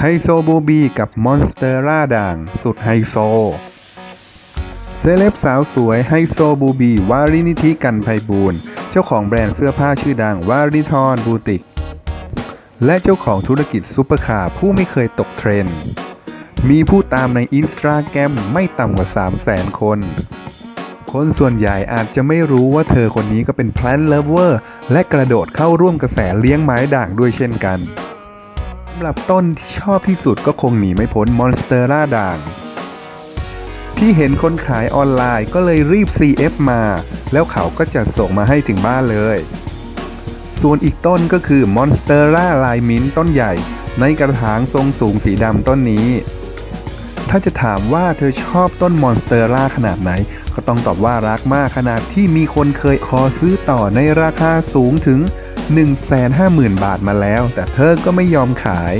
ไฮโซบูบีกับมอนสเตอร่าด่าง สุดไฮโซ เซเลบสาวสวยไฮโซบูบี วารินิธิกันไพบูลเจ้าของแบรนด์เสื้อผ้าชื่อดังวาริทอนบูติก และเจ้าของธุรกิจซุปเปอร์คาร์ผู้ไม่เคยตกเทรนด์ มีผู้ตามในอินสตาแกรมไม่ต่ำกว่า 3 0 0แสนคน คนส่วนใหญ่อาจจะไม่รู้ว่าเธอคนนี้ก็เป็นแพลนเลเวอร์และกระโดดเข้าร่วมกระแสเลี้ยงไม้ด่างด้วยเช่นกันำหรับต้นที่ชอบที่สุดก็คงหนีไม่พ้นมอนสเตอร่าด่าง ที่เห็นคนขายออนไลน์ก็เลยรีบ CF มา แล้วเขาก็จะส่งมาให้ถึงบ้านเลย ส่วนอีกต้นก็คือมอนสเตอร่าลายมิ้นต้นใหญ่ ในกระถางทรงสูงสีดำต้นนี้ ถ้าจะถามว่าเธอชอบต้นมอนสเตอร่าขนาดไหน ก็ต้องตอบว่ารักมากขนาดที่มีคนเคยขอซื้อต่อในราคาสูงถึง 150,000 บาทมาแล้ว แต่เธอก็ไม่ยอมขาย